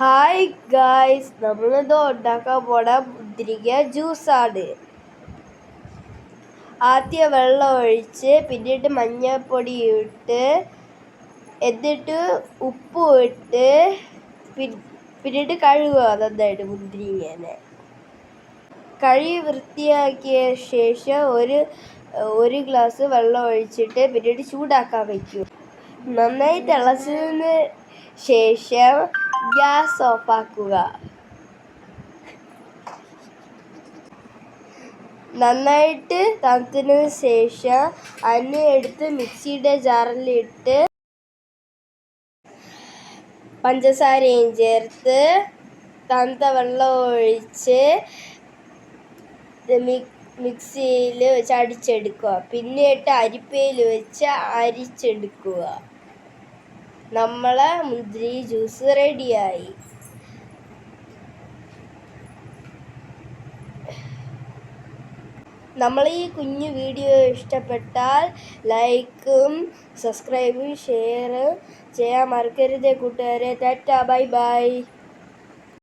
Hi guys നമ്മളിത് ഉണ്ടാക്കാൻ പോണ മുന്തിരിങ്ങ ജ്യൂസാണ്. ആദ്യം വെള്ളം ഒഴിച്ച് പിന്നീട് മഞ്ഞൾപ്പൊടി ഇട്ട് എന്നിട്ട് ഉപ്പ് ഇട്ട് പിന്നീട് കഴുകുക നന്നായിട്ട് മുന്തിരിങ്ങനെ. കഴുകി വൃത്തിയാക്കിയ ശേഷം ഒരു ഒരു ഗ്ലാസ് വെള്ളം ഒഴിച്ചിട്ട് പിന്നീട് ചൂടാക്കാൻ വയ്ക്കും നന്നായി തിളച്ചതിന് ശേഷം ഗ്യാസ് ഓഫാക്കുക നന്നായിട്ട് തണുത്തതിന് ശേഷം അതിനെ എടുത്ത് മിക്സിയുടെ ജാറിലിട്ട് പഞ്ചസാരയും ചേർത്ത് തണുത്ത വെള്ളം ഒഴിച്ച് മിക്സിയിൽ വെച്ച് അടിച്ചെടുക്കുക. പിന്നീട് അരിപ്പയിൽ വെച്ച് അരിച്ചെടുക്കുക. നമ്മളെ മുന്തിരി ജ്യൂസ് റെഡിയായി നമ്മൾ ഈ കുഞ്ഞു വീഡിയോ ഇഷ്ടപ്പെട്ടാൽ ലൈക്കും സബ്സ്ക്രൈബും ഷെയർ ചെയ്യാൻ മറക്കരുത് കൂട്ടുകാരെ. Tata bye bye